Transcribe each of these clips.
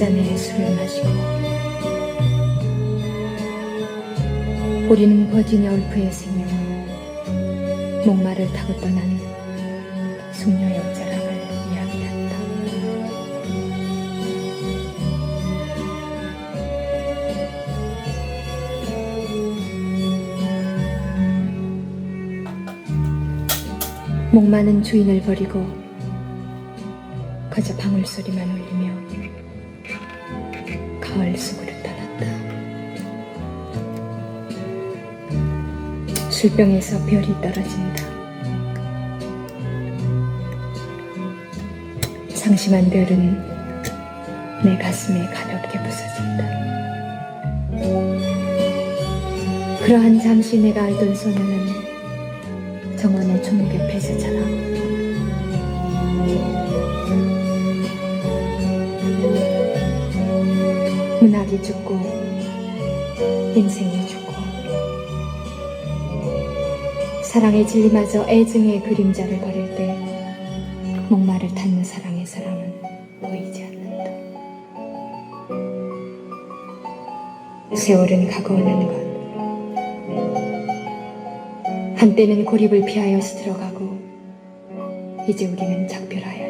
한 잔의 술을 마시고 우리는 버지니아 울프의 생명 목마를 타고 떠난 숙녀 역자랑을 이야기한다. 목마는 주인을 버리고 그저 방울소리만 울리며 숲으로 떠났다. 술병에서 별이 떨어진다. 상심한 별은 내 가슴에 가볍게 부서진다. 그러한 잠시 내가 알던 소녀는 정원의 종목 옆에서 자라 문학이 죽고 인생이 죽고 사랑의 진리마저 애증의 그림자를 버릴 때 목마를 탔는 사랑의 사람은 보이지 않는다. 세월은 가고 오는 것 한때는 고립을 피하여서 들어가고 이제 우리는 작별하여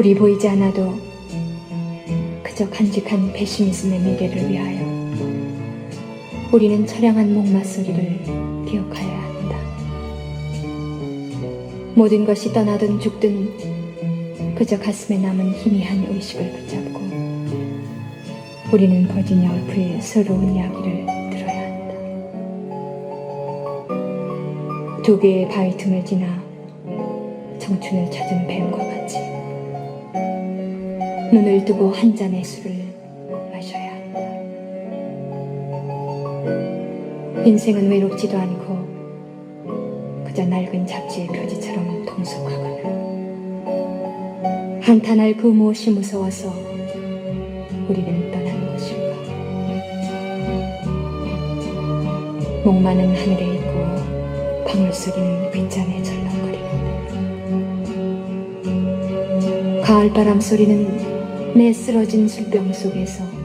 불이 보이지 않아도 그저 간직한 배시미즘의 미래를 위하여 우리는 처량한 목마 소리를 기억하여야 한다. 모든 것이 떠나든 죽든 그저 가슴에 남은 희미한 의식을 붙잡고 우리는 버지니아 울프의 새로운 이야기를 들어야 한다. 두 개의 바위 틈을 지나 청춘을 찾은 뱀과 같이 눈을 뜨고 한 잔의 술을 마셔야 한다. 인생은 외롭지도 않고 그저 낡은 잡지의 표지처럼 통속하거나 한탄할 그 무엇이 무서워서 우리는 떠난 것일까? 목마는 하늘에 있고 방울소리는 귓잔에 절렁거리는데 가을바람 소리는 내 쓰러진 술병 속에서